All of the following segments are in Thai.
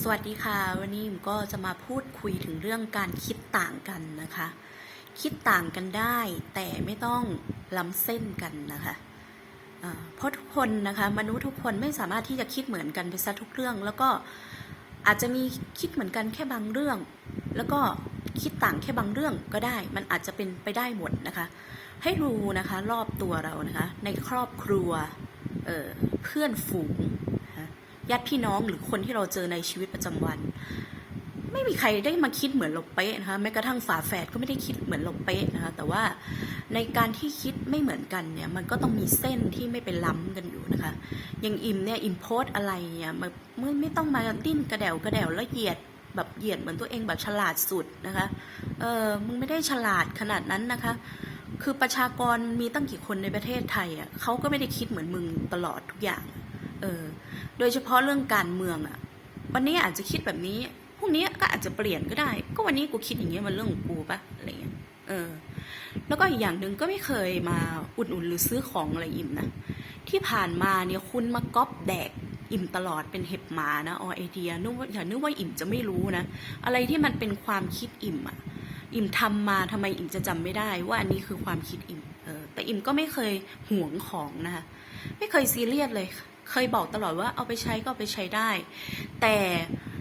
สวัสดีค่ะ วันนี้ผมก็จะมาพูดคุยถึงเรื่องการคิดต่างกันนะคะ คิดต่างกันได้แต่ไม่ต้องล้ำเส้นกันนะคะเพราะทุกคนนะคะมนุษย์ทุกคนไม่สามารถที่จะคิดเหมือนกันไปซะทุกเรื่อง แล้วก็อาจจะมีคิดเหมือนกันแค่บางเรื่อง แล้วก็คิดต่างแค่บางเรื่องก็ได้ มันอาจจะเป็นไปได้หมดนะคะ ให้ดูนะคะรอบตัวเรานะคะ ในครอบครัวเเพื่อนฝูง ญาติพี่น้องหรือคนที่เราเจอในชีวิตประจำวัน ไม่มีใครได้มาคิดเหมือนเราเป๊ะนะคะแม้กระทั่งฝาแฝดก็ไม่ได้คิดเหมือนเราเป๊ะนะคะแต่ว่าในการที่คิดไม่เหมือนกันเนี่ยมันก็ต้องมีเส้นที่ไม่เป็นล้ำกันอยู่นะคะอย่างอิมเนี่ยอิมโพสอะไรเนี่ยมันไม่ไม่ต้องมาดิ้นกระเดวกระเดวแล้วเหยียดแบบเหยียดเหมือนตัวเองแบบฉลาดสุดนะคะ เออมึงไม่ได้ฉลาดขนาดนั้นนะคะ คือประชากรมีตั้งกี่คนในประเทศไทยอะเขาก็ไม่ได้คิดเหมือนมึงตลอดทุกอย่าง เออโดยเฉพาะเรื่องการเมืองอะวันนี้อาจจะคิดแบบนี้พรุ่งนี้ก็อาจจะเปลี่ยนก็ได้ ก็วันนี้กูคิดอย่างเงี้ยมันเรื่องของกูปะอะไรเงี้ยเออ แล้วก็อีกอย่างหนึ่งก็ไม่เคยมาอุดหนุนหรือซื้อของอะไรอิ่มนะที่ผ่านมาเนี่ยคุณมาก๊อปแดกอิ่มตลอดเป็นเห็บหมานะออไอเดียนึกว่าอย่านึกว่าอิ่มจะไม่รู้นะอะไรที่มันเป็นความคิดอิ่มอะอิ่มทำมาทำไมอิ่มจะจำไม่ได้ว่าอันนี้คือความคิดอิ่มเออแต่อิ่มก็ไม่เคยห่วงของนะคะไม่เคยซีเรียสเลย เคยบอกตลอดว่าเอาไปใช้ก็เอาไปใช้ได้ แต่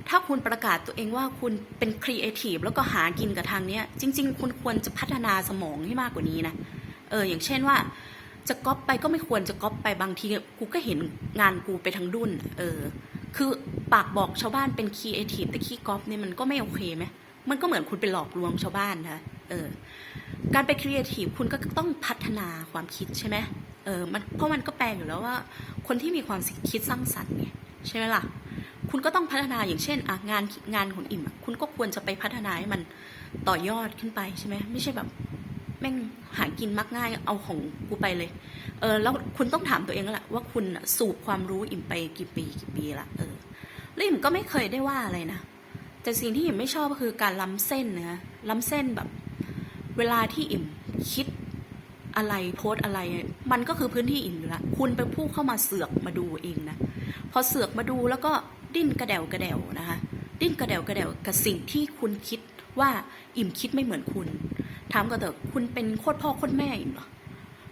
ถ้าคุณประกาศตัวเองว่าคุณเป็นครีเอทีฟแล้วก็หากินกับทางเนี้ย จริง ๆ คุณควรจะพัฒนาสมองให้มากกว่านี้นะเอออย่างเช่นว่าจะก๊อปไปก็ไม่ควรจะก๊อปไปบางทีกูก็เห็นงานกูไปทางดุนเออ คือปากบอกชาวบ้านเป็นครีเอทีฟแต่ขี้ก๊อปเนี่ยมันก็ไม่โอเคไหมมันก็เหมือนคุณไปหลอกลวงชาวบ้านนะคะเออ การเป็นครีเอทีฟคุณก็ต้องพัฒนาความคิดใช่ไหม เออมันเพราะมันก็แปลอยู่แล้วว่า คนที่มีความคิดสร้างสรรค์ไงใช่ไหมล่ะ คุณก็ต้องพัฒนาอย่างเช่นอะงานงานของอิ่มคุณก็ควรจะไปพัฒนาให้มันต่อยอดขึ้นไปใช่ไหมไม่ใช่แบบแม่งหากินมักง่ายเอาของกูไปเลย เออแล้วคุณต้องถามตัวเองแล้วแหละว่าคุณสูบความรู้อิ่มไปกี่ปีกี่ปีละเออแล้วอิ่มก็ไม่เคยได้ว่าอะไรนะแต่สิ่งที่อิ่มไม่ชอบก็คือการล้ำเส้นนะล้ำเส้นแบบ เวลาที่อิ่มคิด อะไรโพสอะไร มันก็คือพื้นที่อิ่มอยู่ละคุณไปพูดเข้ามาเสือกมาดูเองนะพอเสือกมาดูแล้วก็ดิ้นกระเดวกระเดวนะคะดิ้นกระเดวกระเดวกับสิ่งที่คุณคิดว่าอิ่มคิดไม่เหมือนคุณถามก็เถอะคุณเป็นโคตรพ่อโคตรแม่อิ่มเหรอ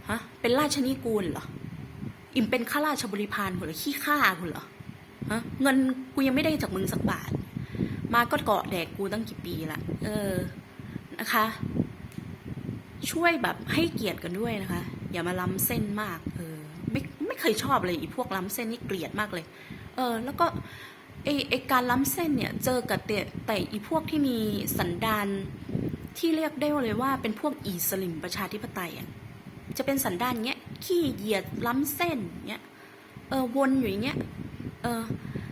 ฮะเป็นราชนิกูลเหรออิ่มเป็นข้าราชบริพารคุณหรือขี้ข้าคุณเหรอฮะเงินกูยังไม่ได้จากมึงสักบาท มาก็เกาะแดกกูตั้งกี่ปีละเออนะคะ ช่วยแบบให้เกียรติกันด้วยนะคะ อย่ามาล้ำเส้นมาก เออ ไม่ไม่เคยชอบเลยอีพวกล้ำเส้นนี่เกลียดมากเลย เออ แล้วก็ไอไอการล้ำเส้นเนี่ยเจอกับแต่แต่อีพวกที่มีสันดานที่เรียกได้เลยว่าเป็นพวกอีสลิมประชาธิปไตยอะจะเป็นสันดานเงี้ยขี้เหยียดล้ำเส้นเงี้ยเออวนอยู่อย่างเงี้ยเออ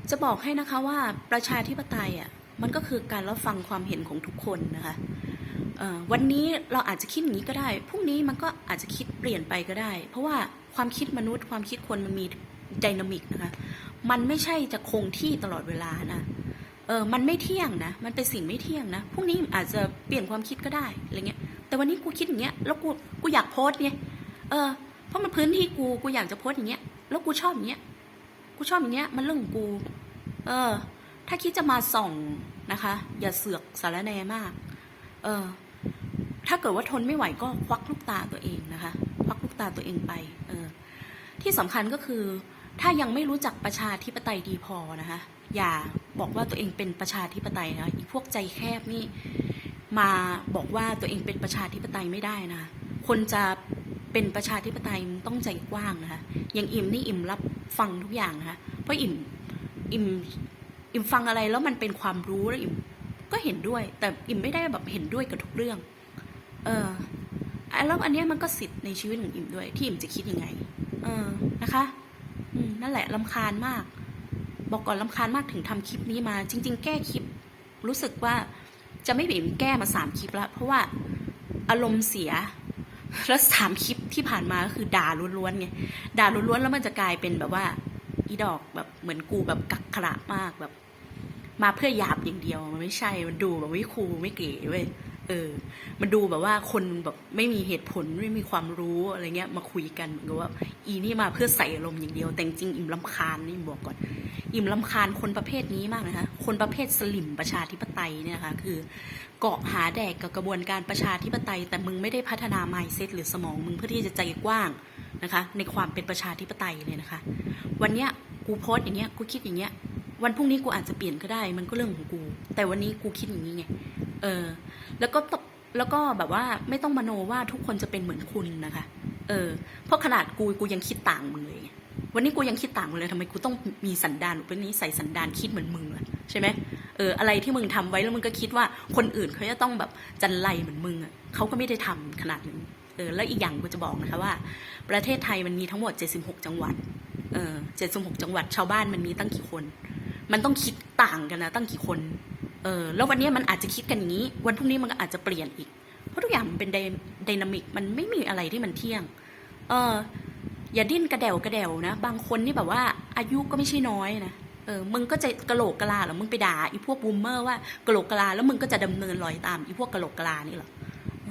จะบอกให้นะคะว่าประชาธิปไตยอะมันก็คือการรับฟังความเห็นของทุกคนนะคะ วันนี้เราอาจจะคิดอย่างนี้ก็ได้ พรุ่งนี้มันก็อาจจะคิดเปลี่ยนไปก็ได้ เพราะว่าความคิดมนุษย์ ความคิดคนมันมีไดนามิกนะคะ มันไม่ใช่จะคงที่ตลอดเวลานะเออมันไม่เที่ยงนะ มันเป็นสิ่งไม่เที่ยงนะ พรุ่งนี้อาจจะเปลี่ยนความคิดก็ได้อะไรเงี้ย แต่วันนี้กูคิดอย่างเงี้ย แล้วกู กูอยากโพสต์ไงเออ เพราะมันพื้นที่กู กูอยากจะโพสต์อย่างเงี้ย แล้วกูชอบอย่างเงี้ย กูชอบอย่างเงี้ย มันเรื่องของกู เออ ถ้าคิดจะมาส่องนะคะ อย่าเสือกสารแหนมาก เออ ถ้าเกิดว่าทนไม่ไหวก็ควักลูกตาตัวเองนะคะควักลูกตาตัวเองไปเออที่สำคัญก็คือถ้ายังไม่รู้จักประชาธิปไตยดีพอนะคะอย่าบอกว่าตัวเองเป็นประชาธิปไตยนะอีพวกใจแคบนี่มาบอกว่าตัวเองเป็นประชาธิปไตยไม่ได้นะคนจะเป็นประชาธิปไตยต้องใจกว้างนะคะอย่างอิ่มนี่อิ่มรับฟังทุกอย่างนะคะเพราะอิ่มอิ่มอิ่มฟังอะไรแล้วมันเป็นความรู้แล้วอิ่มก็เห็นด้วย แต่อิ่มไม่ได้แบบเห็นด้วยกับทุกเรื่อง เออแล้วอันเนี้ยมันก็สิทธิ์ในชีวิตของอิ่มด้วย ที่อิ่มจะคิดยังไง เออนะคะอืมนั่นแหละลำคาญมาก บอกก่อนลำคาญมากถึงทำคลิปนี้มา จริง ๆ แก้คลิป รู้สึกว่าจะไม่บิ่มแก้มาสามคลิปแล้วเพราะว่าอารมณ์เสียแล้วสามคลิปที่ผ่านมาก็คือด่าล้วนๆไงด่าล้วนๆแล้วมันจะกลายเป็นแบบว่า อีดอกแบบเหมือนกูแบบกักขระมากแบบ มาเพื่อหยาบอย่างเดียวมันไม่ใช่มันดูแบบไม่คูไม่เก๋เว้ย เออ มันดูแบบว่าคนแบบไม่มีเหตุผลไม่มีความรู้อะไรเงี้ยมาคุยกันเหมือนกับว่า อีนี่มาเพื่อใส่อารมณ์อย่างเดียว แต่จริงอิ่มลำคาญนี่บอกก่อน อิ่มลำคาญคนประเภทนี้มากนะคะคนประเภทสลิมประชาธิปไตยเนี่ยนะคะคือ เกาะหาแดกกับกระบวนการประชาธิปไตย แต่มึงไม่ได้พัฒนา mindset หรือสมองมึงเพื่อที่จะใจกว้างนะคะ ในความเป็นประชาธิปไตยเลยนะคะ วันเนี้ยกูโพสต์อย่างเงี้ยกูคิดอย่างเงี้ยวันพรุ่งนี้กูอาจจะเปลี่ยนก็ได้ มันก็เรื่องของกู แต่วันนี้กูคิดอย่างนี้ไง เออ แล้วก็ตแล้วก็แบบว่าไม่ต้องมโนว่าทุกคนจะเป็นเหมือนคุณนะคะ เออ เพราะขนาดกูกูยังคิดต่างมึงเลย วันนี้กูยังคิดต่างมึงเลยทำไมกูต้องมีสันดานวันนี้ใส่สันดานคิดเหมือนมึงล่ะใช่ไหมเออ อะไรที่มึงทำไว้แล้วมึงก็คิดว่าคนอื่นเขาจะต้องแบบจันไรเหมือนมึงอะเขาก็ไม่ได้ทำขนาดนั้นเออ แล้วอีกอย่างกูจะบอกนะคะว่า ประเทศไทยมันมีทั้งหมด 76 จังหวัด เออ76 จังหวัดชาวบ้านมันมีตั้งกี่คน มันต้องคิดต่างกันนะตั้งกี่คน เออแล้ววันนี้มันอาจจะคิดกันอย่างนี้ วันพรุ่งนี้มันก็อาจจะเปลี่ยนอีก เพราะทุกอย่างมันเป็นไดนามิกมันไม่มีอะไรที่มันเที่ยง เอออย่าดิ้นกระเดวกระเดวนะ บางคนนี่แบบว่าอายุก็ไม่ใช่น้อยนะเออมึงก็จะกระโหลกกะลาหรอมึงไปด่าอีพวกบูมเมอร์ว่ากระโหลกกะลาแล้วมึงก็จะดำเนินรอยตามอีพวกกระโหลกกะลานี่หรออ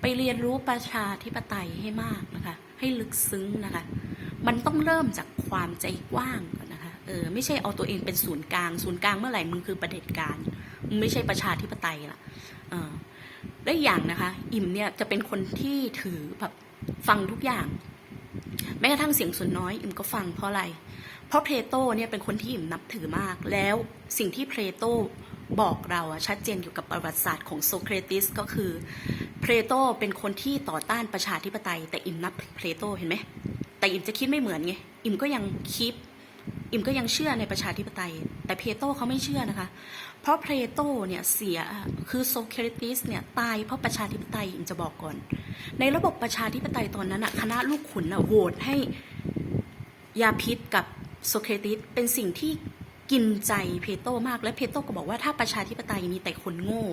ไปเรียนรู้ประชาธิปไตยให้มากนะคะ ให้ลึกซึ้งนะคะ มันต้องเริ่มจากความใจกว้างก่อนนะคะเออไม่ใช่เอาตัวเองเป็นศูนย์กลาง ศูนย์กลางเมื่อไหร่มึงคือประเด็จการ ไม่ใช่ประชาธิปไตยล่ะอและอย่างนะคะ อิ่มเนี่ยจะเป็นคนที่ถือแบบฟังทุกอย่างแม้กระทั่งเสียงส่วนน้อยอิ่มก็ฟังเพราะอะไร เพราะเพลโตเนี่ยเป็นคนที่อิ่มนับถือมาก แล้วสิ่งที่เพลโตบอกเราอะชัดเจนเกี่กับประวัติศาสตร์ของโซเครติสก็คือเพลโตเป็นคนที่ต่อต้านประชาธิปไตย แต่อิ่มนับเพลโตเห็นไหมแต่อิ่มจะคิดไม่เหมือนไงอิ่มก็ยังคิด อิมก็ยังเชื่อในประชาธิปไตย แต่เพโตเขาไม่เชื่อนะคะ เพราะเพโตเนี่ยเสียคือโซเครติสเนี่ยตายเพราะประชาธิปไตยอิมจะบอกก่อน ในระบบประชาธิปไตยตอนนั้นอะคณะลูกขุนอะโหวตให้ยาพิษกับโซเครติสเป็นสิ่งที่กินใจเพโตมากและเพโตก็บอกว่าถ้าประชาธิปไตยมีแต่คนโง่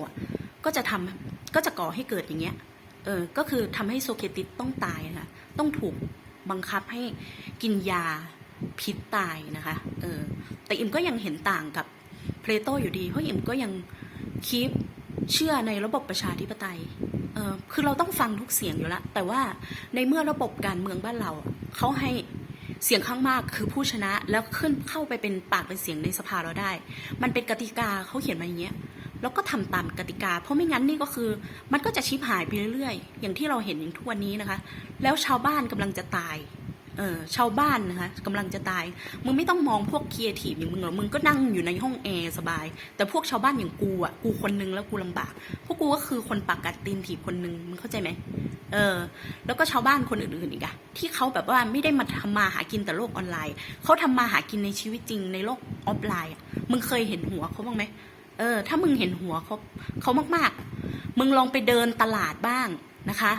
ก็จะทำก็จะก่อให้เกิดอย่างเงี้ยเออก็คือทำให้โซเครติสต้องตายนะคะต้องถูกบังคับให้กินยา พิษตายนะคะเออแต่อิมก็ยังเห็นต่างกับเพลโตอยู่ดีเพราะอิมก็ยังคีปเชื่อในระบบประชาธิปไตยเออคือเราต้องฟังทุกเสียงอยู่ล้วแต่ว่าในเมื่อระบบการเมืองบ้านเราเขาให้เสียงข้างมากคือผู้ชนะแล้วขึ้นเข้าไปเป็นปากเป็นเสียงในสภาเราได้ มันเป็นกติกาเขาเขียนมาอย่างเงี้ยแล้วก็ทำตามกติกา เพราะไม่งั้นนี่ก็คือ มันก็จะชิบหายไปเรื่อยๆ อย่างที่เราเห็นอย่างทุกวันนี้นะคะ แล้วชาวบ้านกำลังจะตาย เออชาวบ้านนะคะกำลังจะตาย มึงไม่ต้องมองพวกครีเอทีฟอย่างมึงหรอกมึงก็นั่งอยู่ในห้องแอร์สบาย แต่พวกชาวบ้านอย่างกูอะกูคนนึงแล้วกูลำบาก พวกกูก็คือคนปากกัดตีนถีบคนนึงมึงเข้าใจไหมเออ แล้วก็ชาวบ้านคนอื่นๆอีกอะที่เขาแบบว่าไม่ได้มาทำมาหากินแต่โลกออนไลน์เขาทำมาหากินในชีวิตจริงในโลกออฟไลน์มึงเคยเห็นหัวเขาบ้างไหมเออ ถ้ามึงเห็นหัวเขาเขามากๆ มึงลองไปเดินตลาดบ้างนะคะ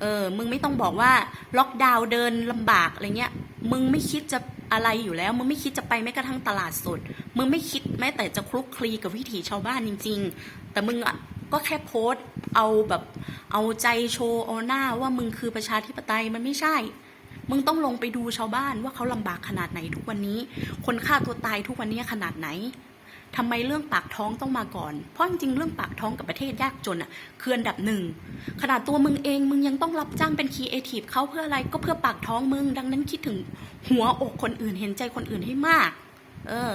เออ มึงไม่ต้องบอกว่าล็อกดาวน์เดินลำบากอะไรเงี้ย มึงไม่คิดจะอะไรอยู่แล้ว มึงไม่คิดจะไปแม้กระทั่งตลาดสด มึงไม่คิดแม้แต่จะคลุกคลีกับวิถีชาวบ้านจริง ๆ แต่มึงอะก็แค่โพสต์เอาแบบเอาใจโชว์เอาหน้าว่ามึงคือประชาธิปไตยมันไม่ใช่ มึงต้องลงไปดูชาวบ้านว่าเขาลำบากขนาดไหนทุกวันนี้ คนฆ่าตัวตายทุกวันนี้ขนาดไหน ทำไมเรื่องปากท้องต้องมาก่อน เพราะจริงๆเรื่องปากท้องกับประเทศยากจนอะคืออันดับหนึ่งขนาดตัวมึงเองมึงยังต้องรับจ้างเป็นครีเอทีฟเขาเพื่ออะไรก็เพื่อปากท้องมึง ดังนั้นคิดถึงหัวอกคนอื่นเห็นใจคนอื่นให้มาก เออ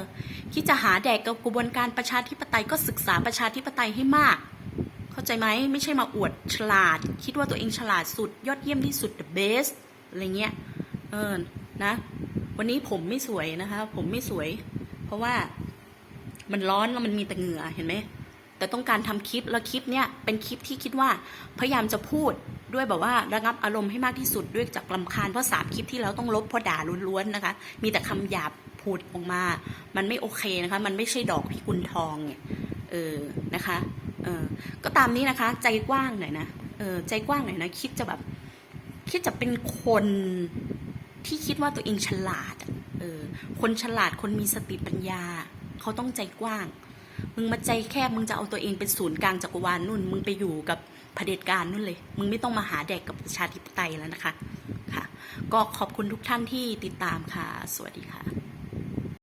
คิดจะหาแดกกับกระบวนการประชาธิปไตยก็ศึกษาประชาธิปไตยให้มาก เข้าใจไหมไม่ใช่มาอวดฉลาด คิดว่าตัวเองฉลาดสุด ยอดเยี่ยมที่สุด the best อะไรเงี้ยเออนะ วันนี้ผมไม่สวยนะคะ ผมไม่สวย เพราะว่า มันร้อนแล้วมันมีแต่เหงื่อเห็นไหมแต่ต้องการทำคลิปแล้วคลิปเนี้ยเป็นคลิปที่คิดว่าพยายามจะพูดด้วยแบบว่าระงับอารมณ์ให้มากที่สุดด้วยจากลำคาญเพราะสามคลิปที่แล้วต้องลบเพราะด่าล้วนๆนะคะ มีแต่คำหยาบพูดออกมา มันไม่โอเคนะคะ มันไม่ใช่ดอกพิกุลทองเนี่ยเออนะคะเออก็ตามนี้นะคะ ใจกว้างหน่อยนะเออใจกว้างหน่อยนะคิดจะแบบ คิดจะเป็นคนที่คิดว่าตัวเองฉลาดเออคนฉลาดคนมีสติปัญญา เขาต้องใจกว้าง มึงมาใจแคบมึงจะเอาตัวเองเป็นศูนย์กลางจักรวาลนู่น มึงไปอยู่กับเผด็จการนู่นเลย มึงไม่ต้องมาหาแดกกับประชาธิปไตยแล้วนะคะค่ะ ก็ขอบคุณทุกท่านที่ติดตามค่ะ สวัสดีค่ะ